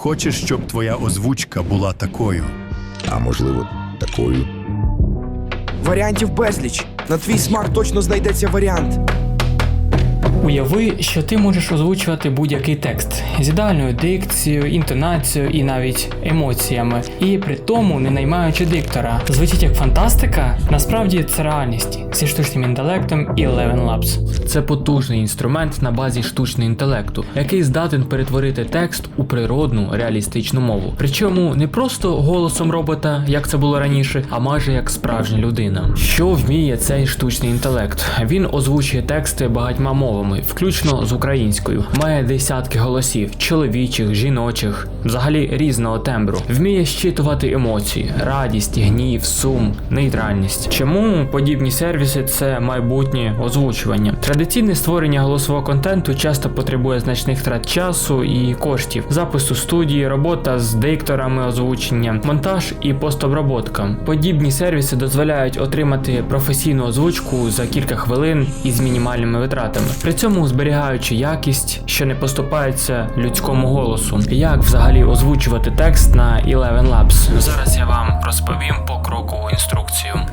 Хочеш, щоб твоя озвучка була такою? А можливо, такою. Варіантів безліч. На твій смарт точно знайдеться варіант. Уяви, що ти можеш озвучувати будь-який текст з ідеальною дикцією, інтонацією і навіть емоціями, і при тому не наймаючи диктора. Звучить як фантастика? Насправді це реальність зі штучним інтелектом і Eleven Labs. Це потужний інструмент на базі штучного інтелекту, який здатен перетворити текст у природну реалістичну мову. Причому не просто голосом робота, як це було раніше, а майже як справжня людина. Що вміє цей штучний інтелект? Він озвучує тексти багатьма мовами, включно з українською. Має десятки голосів: чоловічих, жіночих, взагалі різного тембру. Вміє щитувати емоції, радість, гнів, сум, нейтральність. Чому подібні сервіси це майбутнє озвучування? Традиційне створення голосового контенту часто потребує значних трат часу і коштів, запису студії, робота з дикторами озвучення, монтаж і постоброботка. Подібні сервіси дозволяють отримати професійну озвучку за кілька хвилин із мінімальними витратами, при цьому зберігаючи якість, що не поступається людському голосу. Як взагалі озвучувати текст на Eleven Labs? Зараз я вам розповім.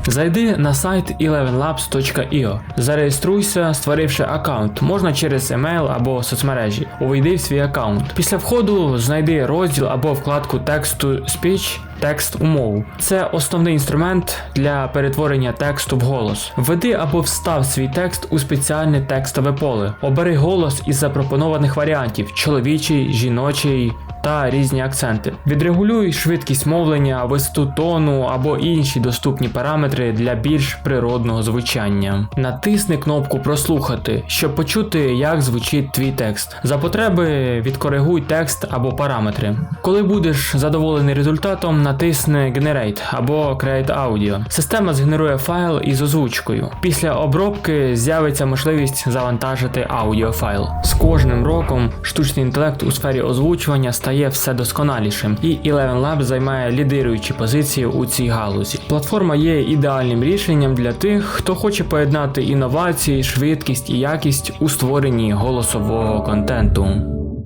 Зайди на сайт elevenlabs.io, зареєструйся, створивши аккаунт. Можна через емейл або соцмережі. Увійди в свій аккаунт. Після входу знайди розділ або вкладку тексту Speech Текст у. Це основний інструмент для перетворення тексту в голос. Введи або встав свій текст у спеціальне текстове поле. Обери голос із запропонованих варіантів: чоловічий, жіночий. Та різні акценти. Відрегулюй швидкість мовлення, висоту тону або інші доступні параметри для більш природного звучання. Натисни кнопку Прослухати, щоб почути, як звучить твій текст. За потреби відкоригуй текст або параметри. Коли будеш задоволений результатом, натисни Generate або Create Audio. Система згенерує файл із озвучкою. Після обробки з'явиться можливість завантажити аудіофайл. З кожним роком штучний інтелект у сфері озвучування стає все досконалішим, і Eleven Labs займає лідируючі позиції у цій галузі. Платформа є ідеальним рішенням для тих, хто хоче поєднати інновації, швидкість і якість у створенні голосового контенту.